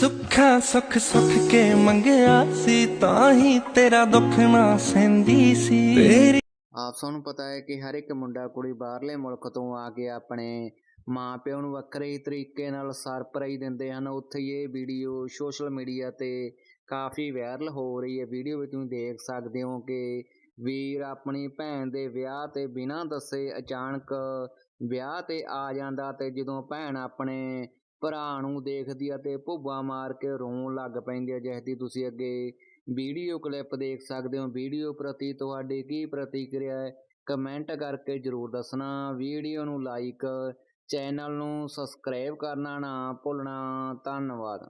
ਸੁੱਖਾ ਸੁੱਖ ਸੁੱਖ ਕੇ ਮੰਗਿਆ ਸੀ, ਤਾਂ ਹੀ ਤੇਰਾ ਦੁੱਖ ਨਾ ਸਹਿੰਦੀ ਸੀ। ਤੇਰੀ ਆਪ ਸਭ ਨੂੰ ਪਤਾ ਹੈ ਕਿ ਹਰ ਇੱਕ ਮੁੰਡਾ ਕੁੜੀ ਬਾਹਰਲੇ ਮੁਲਕ ਤੋਂ ਆ ਕੇ ਆਪਣੇ ਮਾਂ ਨੂੰ ਵੱਖਰੇ ਹੀ ਤਰੀਕੇ ਨਾਲ ਸਰਪ੍ਰਾਈਜ਼ ਦਿੰਦੇ ਹਨ। ਉੱਥੇ ਇਹ ਵੀਡੀਓ ਸੋਸ਼ਲ ਮੀਡੀਆ ਤੇ ਕਾਫੀ ਵਾਇਰਲ ਹੋ ਰਹੀ ਹੈ। ਵੀਡੀਓ ਵਿੱਚ ਤੁਸੀਂ ਦੇਖ ਸਕਦੇ ਹੋ ਕਿ ਵੀਰ ਆਪਣੀ ਭੈਣ ਦੇ ਵਿਆਹ ਤੇ ਬਿਨਾਂ ਦੱਸੇ ਅਚਾਨਕ ਵਿਆਹ ਤੇ ਆ ਜਾਂਦਾ ਤੇ ਜਦੋਂ ਭੈਣ ਆਪਣੇ ਭਰਾ ਨੂੰ ਦੇਖਦੀ ਆ ਤੇ ਭੁੱਬਾ ਮਾਰ ਕੇ ਰੋਣ ਲੱਗ ਪੈਂਦੀ ਆ। ਜਿਸ ਦੀ ਤੁਸੀਂ ਅੱਗੇ ਵੀਡੀਓ ਕਲਿੱਪ ਦੇਖ ਸਕਦੇ ਹੋ। ਵੀਡੀਓ ਪ੍ਰਤੀ ਤੁਹਾਡੀ ਕੀ ਪ੍ਰਤੀਕਿਰਿਆ ਹੈ? ਕਮੈਂਟ ਕਰਕੇ ਜਰੂਰ ਦੱਸਣਾ। ਵੀਡੀਓ ਨੂੰ ਲਾਈਕ, ਚੈਨਲ ਨੂੰ ਸਬਸਕ੍ਰਾਈਬ ਕਰਨਾ ਨਾ ਭੁੱਲਣਾ। ਧੰਨਵਾਦ।